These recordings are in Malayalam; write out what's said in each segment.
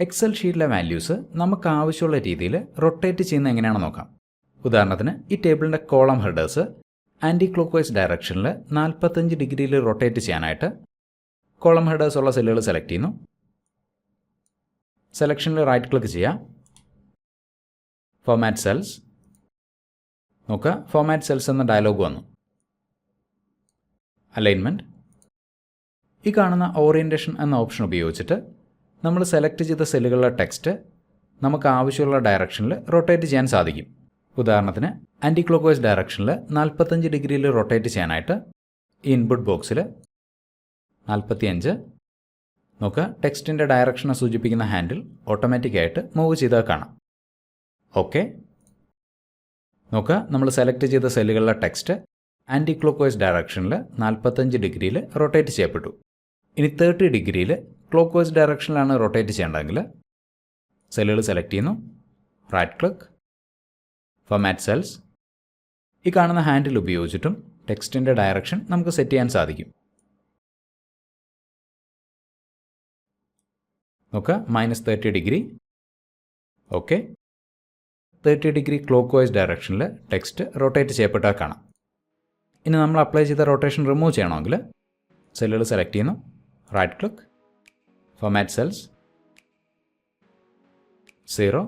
എക്സൽ ഷീറ്റിലെ വാല്യൂസ് നമുക്ക് ആവശ്യമുള്ള രീതിയിൽ റൊട്ടേറ്റ് ചെയ്യുന്ന എങ്ങനെയാണെന്ന് നോക്കാം. ഉദാഹരണത്തിന് ഈ ടേബിളിന്റെ column headers anti clock vice ഡയറക്ഷനിൽ നാൽപ്പത്തഞ്ച് ഡിഗ്രിയിൽ റൊട്ടേറ്റ് ചെയ്യാനായിട്ട് കോളം ഹെഡേഴ്സ് ഉള്ള സെല്ലുകൾ സെലക്ട് ചെയ്യുന്നു. സെലക്ഷനിൽ റൈറ്റ് ക്ലിക്ക് ചെയ്യാം ഫോമാറ്റ് സെൽസ് നോക്കുക ഫോമാറ്റ് സെൽസ് എന്ന ഡയലോഗ് വന്നു. അലൈൻമെന്റ് ഈ കാണുന്ന ഓറിയന്റേഷൻ എന്ന ഓപ്ഷൻ ഉപയോഗിച്ചിട്ട് നമ്മൾ സെലക്ട് ചെയ്ത സെല്ലുകളുടെ ടെക്സ്റ്റ് നമുക്ക് ആവശ്യമുള്ള ഡയറക്ഷനിൽ റൊട്ടേറ്റ് ചെയ്യാൻ സാധിക്കും. ഉദാഹരണത്തിന് ആന്റി ക്ലോക്ക് വൈസ് ഡയറക്ഷനിൽ നാൽപ്പത്തഞ്ച് ഡിഗ്രിയിൽ റൊട്ടേറ്റ് ചെയ്യാനായിട്ട് ഇൻപുട്ട് ബോക്സിൽ നാൽപ്പത്തിയഞ്ച് നോക്കുക ടെക്സ്റ്റിന്റെ ഡയറക്ഷനെ സൂചിപ്പിക്കുന്ന ഹാൻഡിൽ ഓട്ടോമാറ്റിക്കായിട്ട് മൂവ് ചെയ്താൽ കാണാം. ഓക്കെ നോക്കുക നമ്മൾ സെലക്ട് ചെയ്ത സെല്ലുകളിലെ ടെക്സ്റ്റ് ആന്റി ക്ലോക്ക് വൈസ് ഡയറക്ഷനിൽ നാൽപ്പത്തഞ്ച് ഡിഗ്രിയിൽ റൊട്ടേറ്റ് ചെയ്യപ്പെട്ടു. ഇനി തേർട്ടി ഡിഗ്രിയിൽ ക്ലോക്ക് വൈസ് ഡയറക്ഷനിലാണ് റൊട്ടേറ്റ് ചെയ്യേണ്ടതെങ്കിൽ സെല്ലുകൾ സെലക്ട് ചെയ്യുന്നു. റൈറ്റ് ക്ലിക്ക് ഫോമാറ്റ് സെൽസ് ഈ കാണുന്ന ഹാൻഡിൽ ഉപയോഗിച്ചിട്ടും ടെക്സ്റ്റിന്റെ ഡയറക്ഷൻ നമുക്ക് സെറ്റ് ചെയ്യാൻ സാധിക്കും. നോക്കുക minus thirty degree okay thirty degree clockwise ഡയറക്ഷനിൽ ടെക്സ്റ്റ് റൊട്ടേറ്റ് ചെയ്യപ്പെട്ടാൽ കാണാം. ഇനി നമ്മൾ അപ്ലൈ ചെയ്ത റൊട്ടേഷൻ റിമൂവ് ചെയ്യണമെങ്കിൽ സെല്ലുകൾ സെലക്ട് ചെയ്യുന്നു. Right click format cells zero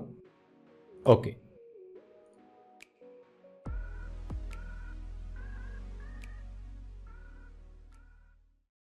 okay